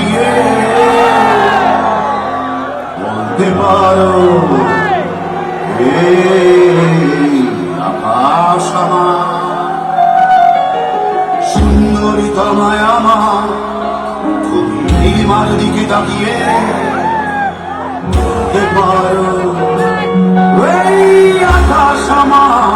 দিয়ে বলতে পারো আকাশ সুন্দরী তমায় আমার তুমি মার দিকে তাকিয়ে বলতে পারো আকাশ আমার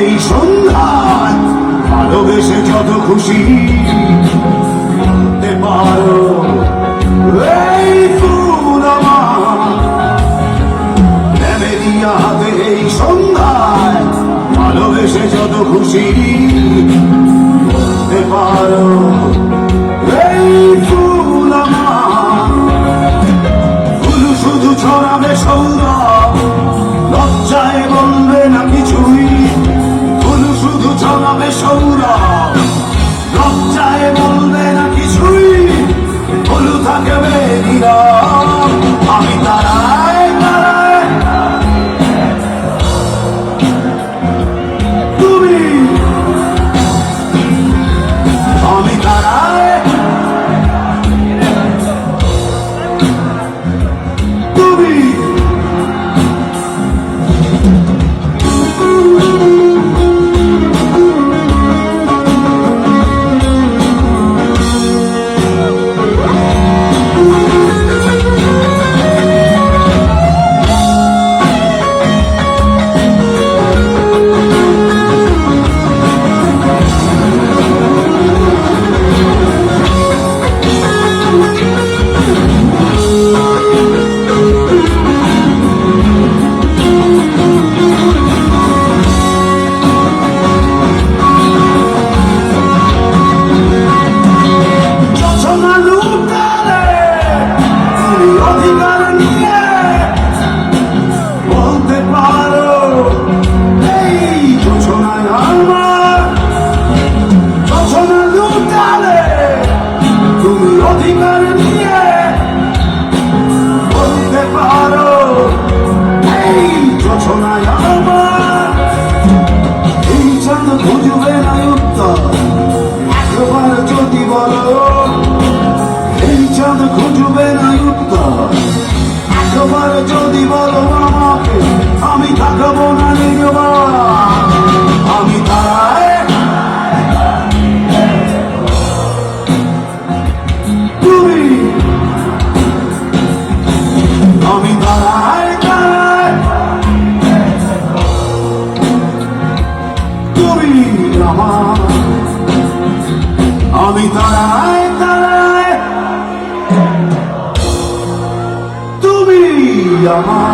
এই সন্ধ্যা ভালোবেসে যত খুশি করতে পারো। এই হাতে এই সন্ধ্যায় ভালোবেসে যত খুশি সৌরভ। লজ্জায় বলবে না কিছুই হলু থাকবে নীরব। Not again. amar.